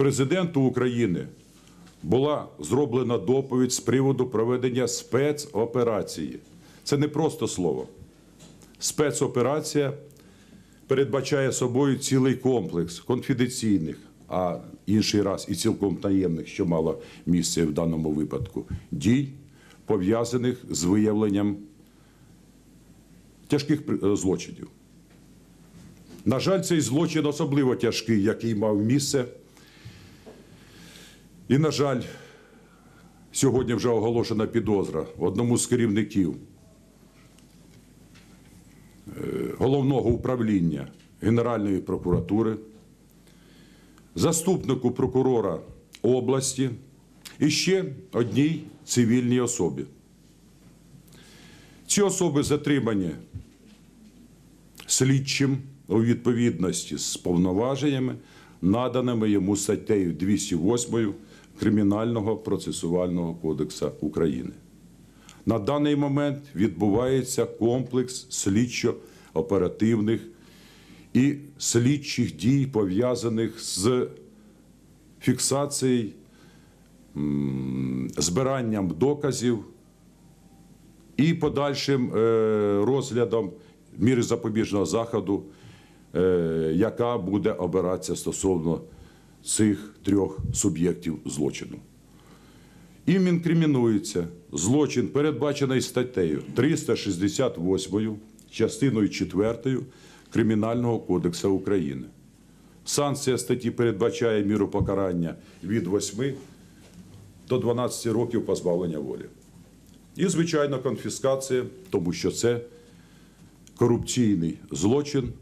президенту України була зроблена доповідь з приводу проведення спецоперації. Це не просто слово. Спецоперація передбачає собою цілий комплекс конфіденційних, а інший раз і цілком таємних, що мало місце в даному випадку, дій, пов'язаних з виявленням тяжких е, злочинів. На жаль, цей злочин особливо тяжкий, який мав місце. І, на жаль, сьогодні вже оголошена підозра одному з керівників е, головного управління Генеральної прокуратури, заступнику прокурора області і ще одній цивільній особі. Ці особи затримані слідчим у відповідності з повноваженнями, наданими йому статтею 208 Кримінального процесуального кодексу України. На даний момент відбувається комплекс слідчо-оперативних і слідчих дій, пов'язаних з фіксацією, збиранням доказів і подальшим е, розглядом міри запобіжного заходу, е, яка буде обиратися стосовно цих трьох суб'єктів злочину. Їм інкримінується злочин, передбачений статтею 368 частиною 4 Кримінального кодексу України. Санкція статті передбачає міру покарання від 8 до 12 років позбавлення волі. І, звичайно, конфіскація, тому що це корупційний злочин,